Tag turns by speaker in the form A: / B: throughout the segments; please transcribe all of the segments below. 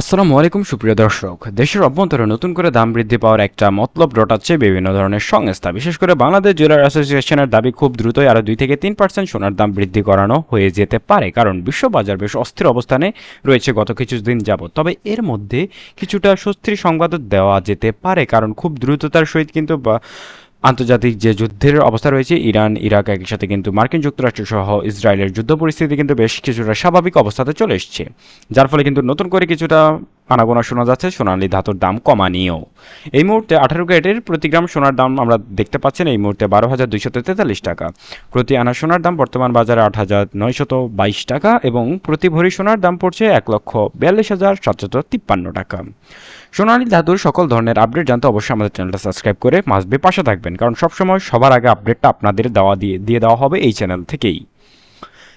A: আসসালামু আলাইকুম, সুপ্রিয় দর্শক। দেশের অভ্যন্তরে নতুন করে দাম বৃদ্ধি পাওয়ার একটা মতলব রটাচ্ছে বিভিন্ন ধরনের সংস্থা। বিশেষ করে বাংলাদেশ জুয়েলার অ্যাসোসিয়েশনের দাবি, খুব দ্রুতই আরও দুই থেকে তিন পার্সেন্ট সোনার দাম বৃদ্ধি করানো হয়ে যেতে পারে, কারণ বিশ্ববাজার বেশ অস্থির অবস্থানে রয়েছে গত কিছুদিন যাবত তবে এর মধ্যে কিছুটা স্বস্তির সংবাদও দেওয়া যেতে পারে, কারণ খুব দ্রুততার সহিত কিন্তু আন্তর্জাতিক যে যুদ্ধের অবস্থা রয়েছে, ইরান, ইরাক একই সাথে কিন্তু মার্কিন যুক্তরাষ্ট্র সহ ইসরায়েলের যুদ্ধ পরিস্থিতি কিন্তু বেশ কিছুটা স্বাভাবিক অবস্থাতে চলে এসছে। যার ফলে কিন্তু নতুন করে কিছুটা আনাগোনা শোনা যাচ্ছে, সোনালী ধাতুর দাম কমা নিয়েও এই মুহূর্তে আঠারো ক্যারেটের প্রতি গ্রাম সোনার দাম আমরা দেখতে পাচ্ছেন, এই মুহূর্তে বারো হাজার দুইশো তেতাল্লিশ টাকা। প্রতি আনা সোনার দাম বর্তমান বাজারে আট হাজার নয়শত বাইশ টাকা এবং প্রতি ভরি সোনার দাম পড়ছে এক লক্ষ বিয়াল্লিশ হাজার সাতশত তিপ্পান্ন টাকা। সোনালী ধাতুর সকল ধরনের আপডেট জানতে অবশ্যই আমাদের চ্যানেলটা সাবস্ক্রাইব করে মাসবে পাশে থাকবেন, কারণ সবসময় সবার আগে আপডেটটা আপনাদের দেওয়া দিয়ে দিয়ে দেওয়া হবে এই চ্যানেল থেকেই।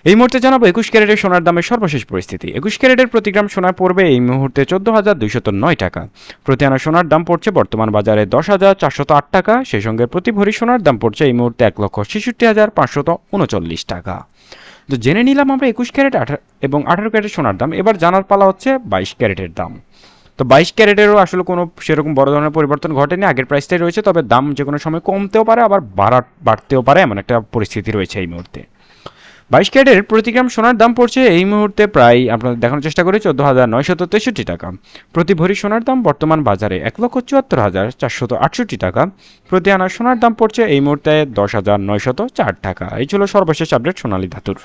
A: এই মুহূর্তে জানাব একুশ ক্যারেটের সোনার দামের সর্বশেষ পরিস্থিতি। একুশ ক্যারেটের প্রতি গ্রাম সোনা পড়বে এই মুহূর্তে চোদ্দ হাজার দুইশত নয় টাকা। প্রতি আনা সোনার দাম পড়ছে বর্তমান বাজারে দশ হাজার চারশত আট টাকা। সেই সঙ্গে প্রতি ভরি সোনার দাম পড়ছে এই মুহূর্তে এক লক্ষ ছেষট্টি হাজার পাঁচশত উনচল্লিশ টাকা। তো জেনে নিলাম আমরা একুশ ক্যারেট আঠারো এবং আঠারো ক্যারেট সোনার দাম। এবার জানার পালা হচ্ছে বাইশ ক্যারেটের দাম। তো বাইশ ক্যারেটেরও আসলে কোনো সেরকম বড় ধরনের পরিবর্তন ঘটেনি। আগের প্রাইসটাই রয়েছে, তবে দাম যে কোনো সময় কমতেও পারে, আবার বাড়া, বাড়তেও পারে, এমন একটা পরিস্থিতি রয়েছে এই মুহূর্তে। বাইশ ক্যারেটের প্রতি গ্রাম সোনার দাম পড়ছে এই মুহূর্তে প্রায়, আপনাদের দেখানোর চেষ্টা করি, চোদ্দ হাজার নয়শত তেষট্টি টাকা। প্রতি ভরি সোনার দাম বর্তমান বাজারে এক লক্ষ চুয়াত্তর হাজার চারশত আটষট্টি টাকা। প্রতি আনা সোনার দাম পড়ছে এই মুহূর্তে দশ হাজার নয়শত চার টাকা। এই ছিল সর্বশেষ আপডেট সোনালী ধাতুর।